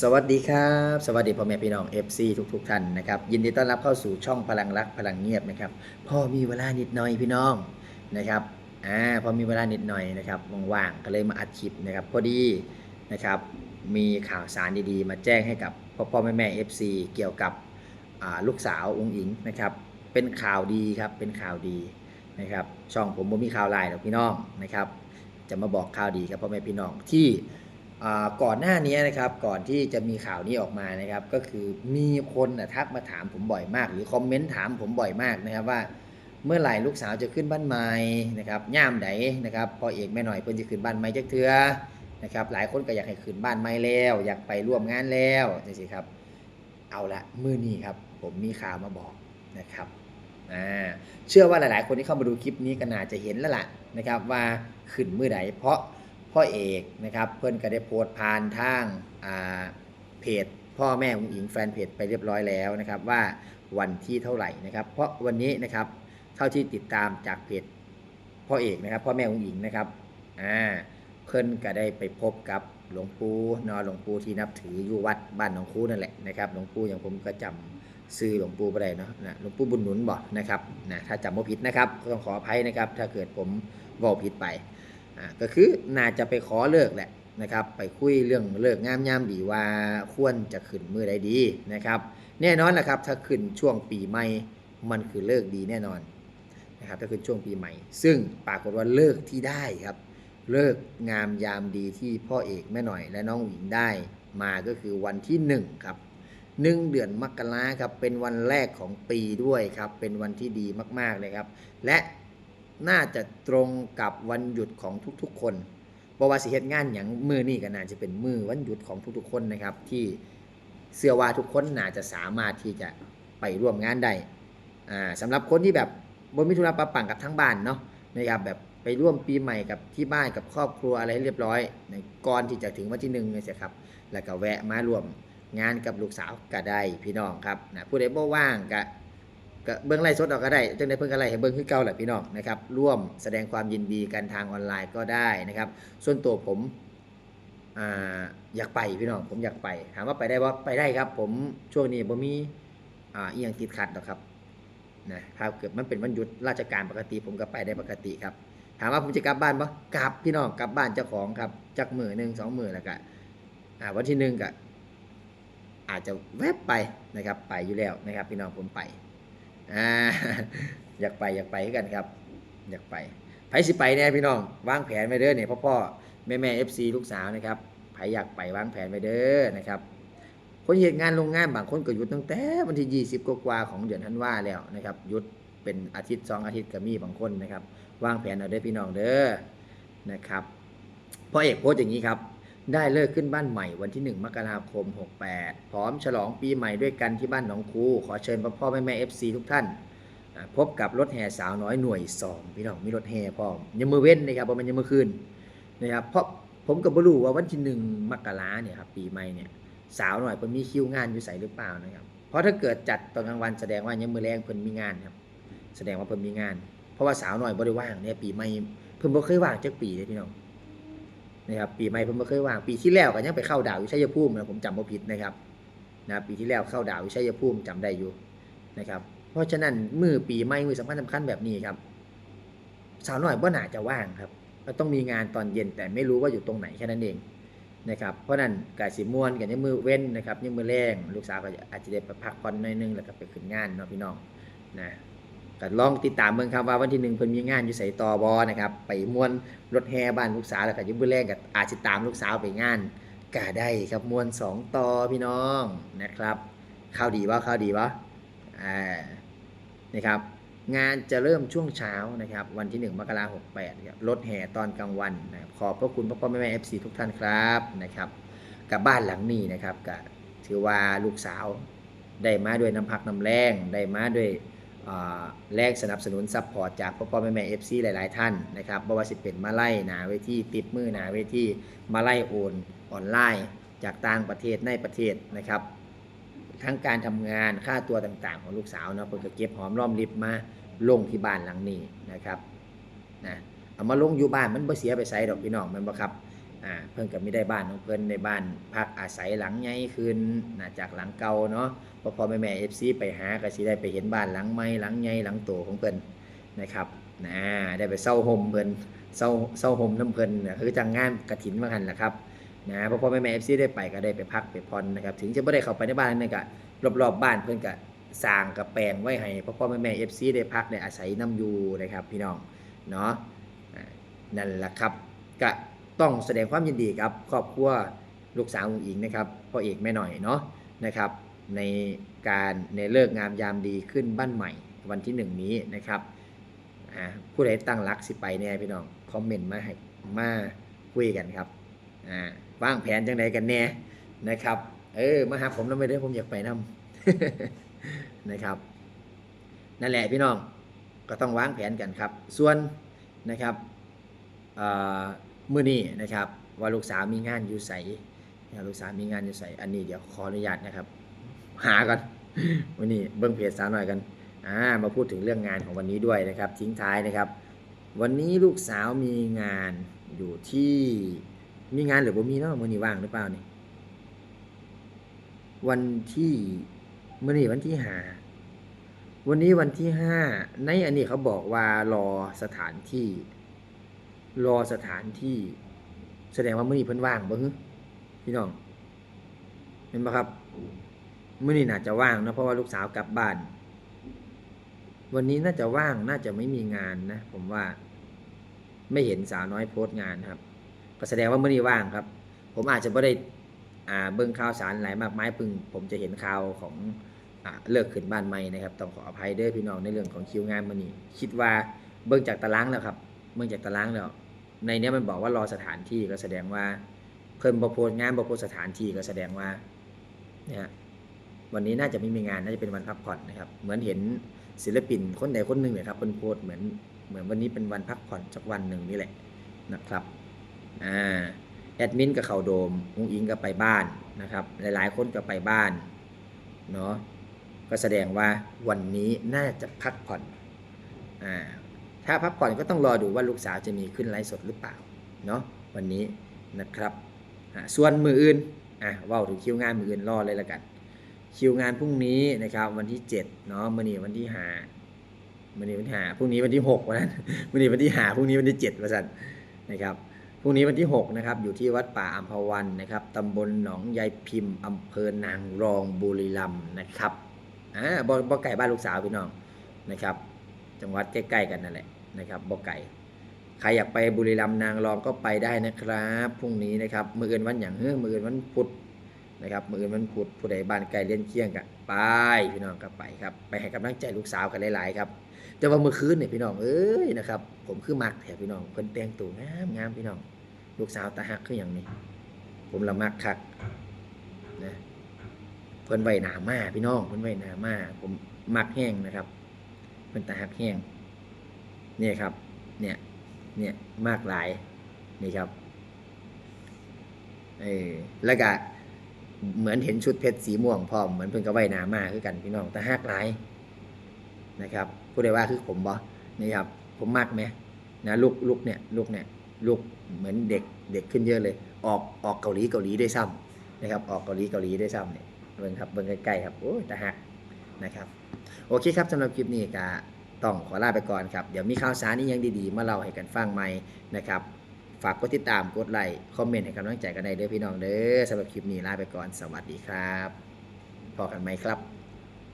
สวัสดีครับ สวัสดีพ่อแม่พี่น้อง FC ทุกๆทท่านนะครับ ยินดีต้อนรับเข้าสู่ช่องพลังรักพลังเงียบนะครับพ่อมีเวลานิดหน่อยพี่น้องนะครับอ่าพอมีเวลานิดหน่อยนะครับว่างๆก็เลยมาอัดคลิปนะครับพอดีนะครับมีข่าวสารดีๆ มาแจ้งให้กับพ่อพ่อแม่แม่ FC เกี่ยวกับลูกสาวองค์อิงนะครับเป็นข่าวดีครับเป็นข่าวดีนะครับช่องผมบ่มีข่าวลายหรอกพี่น้องนะครับจะมาบอกข่าวดีครับพ่อแม่พี่น้องที่ ก่อนหน้านี้นะครับก่อนที่จะมีข่าวนี้ออกมานะครับก็คือมีคนนะทักมาถามผมบ่อยมาก หรือคอมเมนต์ถามผมบ่อยมากนะครับว่าเมื่อไหร่ลูกสาวจะขึ้นบ้านใหม่นะครับย่ามไหนนะครับพอเอกแม่หน่อยเพิ่นจะขึ้นบ้านใหม่จักเทื่อนะครับหลายคนก็อยากให้ขึ้นบ้านใหม่แล้ว อยากไปร่วมงานแล้วจังซี่ครับเอาละมื้อนี้ครับผมมีข่าวมาบอกนะครับเชื่อว่าหลาย ๆ คนที่เข้ามาดูคลิปนี้ก็น่าจะเห็นแล้วล่ะนะครับว่าขึ้นมื้อใดเพราะ พ่อเอกนะครับ เพื่อนก็ได้โพสต์ผ่านทางเพจพ่อแม่ของอิงแฟนเพจไปเรียบร้อยแล้วนะครับ ว่าวันที่เท่าไหร่นะครับ เพราะวันนี้นะครับเท่าที่ติดตามจากเพจพ่อเอกนะครับ พ่อแม่ของอิงนะครับอ่าเพื่อนก็ได้ไปพบกับหลวงปู่นอหลวงปู่ที่นับถืออยู่วัดบ้านหนองคูนั่นแหละนะครับหลวงปู่อย่างผมก็จำซื้อหลวงปู่ไปได้เนาะนะหลวงปู่บุญหนุนบอกนะครับนะถ้าจำไม่ผิดนะครับก็ต้องขออภัยนะครับ ถ้าเกิดผมบอกผิดไป ก็คือน่าจะไปขอเลิกแหละนะครับ ไปคุยเรื่องเลิกงามยามดีว่าควรจะขึ้นมือใดดีนะครับ แน่นอนนะครับ ถ้าขึ้นช่วงปีใหม่มันคือเลิกดีแน่นอนนะครับถ้าขึ้นช่วงปีใหม่ ซึ่งปรากฏว่าเลิกที่ได้ครับ เลิกงามยามดีที่พ่อเอกแม่หน่อยและน้องหญิงได้มาก็คือวันที่หนึ่งครับหนึ่งเดือนมกราครับเป็นวันแรกของปีด้วยครับ เป็นวันที่ดีมากๆเลยครับ และ น่าจะตรงกับวันหยุดของทุกๆ คนบว่าสิเหตุงานอย่างมือนี่ก็น่าจะเป็นมือวันหยุดของทุกๆ คนนะครับ ที่เสื้อว่าทุกคนน่าจะสามารถที่จะไปร่วมงานได้อ่าสำหรับคนที่แบบบนมิถุนาปะปังกับทั้งบ้านเนาะนะครับแบบไปร่วมปีใหม่กับที่บ้านกับครอบครัวอะไรเรียบร้อยในก่อนที่จะถึงวันที่หนึ่งเนี่ยสิครับ แล้วก็แวะมาร่วมงานกับลูกสาวก็ได้พี่น้องครับนะผู้ใดบ่ว่างก็ ก็เบิ้งไล่สดออกก็ได้จังได้เพิ่งก็ไล่ให้เบิ้งคือเก่าแหละพี่น้องนะครับร่วมแสดงความยินดีกันทางออนไลน์ก็ได้นะครับ ส่วนตัวผมอยากไปพี่น้องผมอยากไป ถามว่าไปได้บ่ไปได้ครับ ผมช่วงนี้ผมมีอ่าอียังติดขัดหรอกครับนะครับเกิดมันเป็นวันหยุดราชการปกติ ผมก็ไปได้ปกติครับ ถามว่าผมจะกลับบ้านปะกลับพี่น้องกลับบ้านเจ้าของครับจักมือหนึ่งสองมือแล้วก็วันที่หนึ่งก็อาจจะแวบไปนะครับไปอยู่แล้วนะครับ พี่น้องผมไป อ่าอยากไปอยากไปกันครับ อยากไปไผสิไปแน่พี่น้องวางแผนไว้เด้อเนี่ยพ่อพ่อแม่แม่เอฟซีลูกสาวนะครับไผอยากไปวางแผนไว้เด้อนะครับ คนเหตุงานโรงงานบางคนก็หยุดตั้งแต่วันที่ 20 กว่าของเดือนธันวาแล้วนะครับหยุดเป็นอาทิตย์สองอาทิตย์ก็มีบางคนนะครับ วางแผนเอาเด้อพี่น้องเด้อนะครับพ่อเอกโพสต์อย่างนี้ครับ ได้เลิกขึ้นบ้านใหม่วันที่ 1 มกราคม 68 พร้อมฉลองปีใหม่ด้วยกันที่บ้านหนองคู ขอเชิญพ่อพ่อแม่แม่ FC ทุกท่าน พบกับรถแห่สาวน้อยหน่วย 2 พี่น้องมีรถแห่พร้อมยังมือเว้นนะครับเพระมันยังมือคืนนะครับเพราะผมก็บ่รู้ว่าวันที่ 1 มกราเนี่ยครับปีใหม่เนี่ยสาวหน่อยเพิ่นมีคิวงานอยู่ใส่หรือเปล่านะครับเพราะถ้าเกิดจัดตอนกลางวันแสดงว่ายังมือแรงเพิ่นมีงานครับแสดงว่าเพิ่นมีงาน เพราะว่าสาวหน่อยบ่ได้ว่างเนี่ยปีใหม่เพิ่นบ่เคยว่างจักปีเลยพี่น้อง นะครับปีใหม่ผมไม่เคยว่างปีที่แล้วก็ยังไปเข้าดาวอยู่ชัยภูมินะผมจำบ่ผิดนะครับนะปีที่แล้วเข้าดาวอยู่ชัยภูมิจำได้อยู่นะครับ เพราะฉะนั้นมือปีใหม่มือสำคัญสำคัญแบบนี้ครับ สาวน้อยบ่น่าจะว่างครับก็ต้องมีงานตอนเย็นแต่ไม่รู้ว่าอยู่ตรงไหนแค่นั้นเองนะครับเพราะนั้นกาสิม่วนกันยังมือเว้นนะครับยังมือแรงลูกสาวก็อาจจะได้ไปพักผ่อนหน่อยนึงแล้วก็ไปขึ้นงานเนาะพี่น้องนะ ก็ลองติดตามเบิ่งครับว่าวันที่หนึ่งเพิ่นมีงานอยู่ไสต่อบอนะครับไปม่วนรถแห่บ้านลูกสาวแล้วก็อยุ่มื้อแรกก็อาจสิตามลูกสาวไปงานก็ได้ครับมวนสองต่อพี่น้องนะครับข่าวดีวะข่าวดีวะอ่านะครับงานจะเริ่มช่วงเช้านะครับวันที่ 1 มกราคม68ครับรถแห่ตอนกลางวันนะครับขอบพระคุณพ่อพ่อแม่แม่ FC ทุกท่านครับนะครับกับบ้านหลังนี้นะครับก็ถือว่าลูกสาวได้มาด้วยน้ำพักน้ำแรงได้มาด้วย แรงสนับสนุนซัพพอร์ตจากพ่อพ่อแม่แม่เอฟซีหลาย ๆ ท่านนะครับบ่ว่าสิเป็นมาไล่หนาเวทีติดมือหนาเวทีมาไล่โอนออนไลน์จากต่างประเทศในประเทศนะครับ ทั้งการทำงานค่าตัวต่าง ๆ ของลูกสาวเนาะเพิ่นก็เก็บหอมรอมริบมาลงที่บ้านหลังนี้นะครับนะเอามาลงอยู่บ้านมันบ่เสียไปไสดอกพี่น้องมันบ่ครับ อ่าเพิ่นก็มีได้บ้านของเพิ่นในบ้านพักอาศัยหลังใหญ่ขึ้นน่าจากหลังเก่าเนาะพอพอแม่แม่ FC ไปหาก็สิได้ไปเห็นบ้านหลังใหม่หลังใหญ่หลังโตของเพิ่นนะครับนะได้ไปเซาห่มเพิ่นเซาเซาห่มน้ำเพิ่นคือจังงานกฐินว่าหั่นล่ะครับนะพอพอแม่แม่ FC ได้ไปก็ได้ไปพักไปผ่อนนะครับถึงจะบ่ได้เข้าไปในบ้านนั่นก็รอบๆบ้านเพิ่นก็สร้างกับแปลงไว้ให้พ่อพ่อแม่แม่ FC ได้พักได้อาศัยน้ำอยู่นะครับพี่น้องเนาะนั่นแหละครับก็ ต้องแสดงความยินดีกับครอบครัวลูกสาวองอิงนะครับพ่อเอกแม่หน่อยเนาะนะครับ ในการในเลิกงามยามดีขึ้นบ้านใหม่วันที่หนึ่งนี้นะครับอ่าผู้ใดตั้งรักสิไปเนี่ยพี่น้องคอมเมนต์มาให้มาคุยกันครับอ่าวางแผนจังใดกันแน่นะครับ เออมาหาผมแล้วไม่ได้ผมอยากไปนํนะครับ นั่นแหละพี่น้องก็ต้องวางแผนกันครับ ส่วนนะครับ เอ่อมื้อนี้นะครับ ว่าลูกสาวมีงานอยู่ใสนะครับลูกสาวมีงานอยู่ใสอันนี้เดี๋ยวขออนุญาตนะครับ หากันวันนี้เบิ้งเพจสาวหน่อยกันอ่ามาพูดถึงเรื่องงานของวันนี้ด้วยนะครับ ทิ้งท้ายนะครับ วันนี้ลูกสาวมีงานอยู่ที่มีงานหรือบ่มีเนาะมื้อนี้ว่างหรือเปล่านี่วันที่มื้อนี้วันที่ห้าวันนี้วันที่ห้าในอันนี้เขาบอกว่ารอสถานที่ รอสถานที่ แสดงว่ามื้อนี้เพิ่นว่างบ่ฮึพี่น้องเห็นบ่ครับมื่อนี้น่าจะว่างนะเพราะว่าลูกสาวกลับบ้าน วันนี้น่าจะว่างน่าจะไม่มีงานนะ ผมว่า ไม่เห็นสาวน้อยโพสต์งานครับ ก็แสดงว่ามื่อนี้ว่างครับ ผมอาจจะไม่ได้อ่าเบิ่งข่าวสารหลายมากมายพึ่งผมจะเห็นข่าวของอ่าเลิกขึ้นบ้านใหม่นะครับต้องขออภัยเด้อพี่น้องในเรื่องของคิวงานมื่อนี้ คิดว่าเบิ่งจากตารางแล้วครับ เบิ่งจากตารางแล้ว ในนี้มันบอกว่ารอสถานที่ก็แสดงว่า เพิ่นบ่โพสงานบ่โพสสถานที่ก็แสดงว่าเนี่ยวันนี้น่าจะไม่มีงานน่าจะเป็นวันพักผ่อนนะครับ เหมือนเห็นศิลปินคนใดคนหนึ่งเนี่ยครับเป็นโพสเหมือนเหมือนวันนี้เป็นวันพักผ่อนสักวันหนึ่งนี่แหละนะครับอ่าแอดมินก็เข้าโดมอุ้งอิงก็ไปบ้านนะครับ หลายๆ คนก็ไปบ้านเนาะก็แสดงว่าวันนี้น่าจะพักผ่อน ถ้าพักผ่อนก็ต้องรอดูว่าลูกสาวจะมีขึ้นไลฟ์สดหรือเปล่าเนาะวันนี้นะครับส่วนมืออื่นอะเว่าถึงคิวงานมืออื่นรอเลยละกัน คิวงานพรุ่งนี้นะครับวันที่เจ็ดเนาะมื่อนี้วันที่ห้ามื่อนี้วันที่ห้าพรุ่งนี้วันที่หกวันนั้นมื่อนี้วันที่ห้าพรุ่งนี้วันที่เจ็ดวันนั้นนะครับพรุ่งนี้วันที่หกนะครับอยู่ที่วัดป่าอัมพวันนะครับตำบลหนองยายพิมพ์อำเภอนางรองบุรีรัมย์นะครับอ่าบ่ไก่บ้านลูกสาวพี่น้องนะครับ จังหวัดใกล้ๆกันนั่นแหละนะครับบ่ไก่ใครอยากไปบุรีรัมย์นางรองก็ไปได้นะครับพรุ่งนี้นะครับมืออื่นวันอย่างเฮ้อมืออื่นวันพุธนะครับมืออื่นมันพูดผู้ใดบ้านไกลเลี้ยนเคียงกันไปพี่น้องก็ไปครับไปให้กำลังใจลูกสาวกันหลายๆครับแต่ว่าเมื่อคืนเนี่ยพี่น้องเอ้ยนะครับผมคือมักแถวพี่น้องเพิ่นแต่งตัวงามงามพี่น้อง ลูกสาวตาฮักคืออย่างนี้ ผมละมักคักนะเพิ่นไวหนามาพี่น้องเพิ่นไวหนามาผมมักแห้งนะครับ เพิ่นตาฮักแห้งเนี่ยครับ เนี่ย เนี่ยมากหลาย นี่ครับ เออแล้วก็เหมือนเห็นชุดเพชรสีม่วงพร้อมเหมือนเพิ่นก็ไว้หนามาคือกันพี่น้องแต่ฮักหลายนะครับผู้ใดว่าคือผมบ่นี่ครับ ผมมักไหมนะลูกลูกเนี่ยลูกเนี่ยลูกเหมือนเด็กเด็กขึ้นเยอะเลย ออกออกเกาหลีเกาหลีได้ซ้ำนะครับ ออกเกาหลีเกาหลีได้ซ้ำเนี่ยเบิ่งครับเบิ่งใกล้ๆครับโอ้ยต่ฮัก นะครับ โอเคครับสำหรับคลิปนี้ก็ต้องขอลาไปก่อนครับ เดี๋ยวมีข่าวสารนี้ยังดีๆ มาเล่าให้กันฟังใหม่นะครับ ฝากกดติดตาม กดไลค์ คอมเมนต์ให้กำลังใจกันได้เด้อพี่น้องเด้อสำหรับคลิปนี้ลาไปก่อน สวัสดีครับ พอกันไหมครับ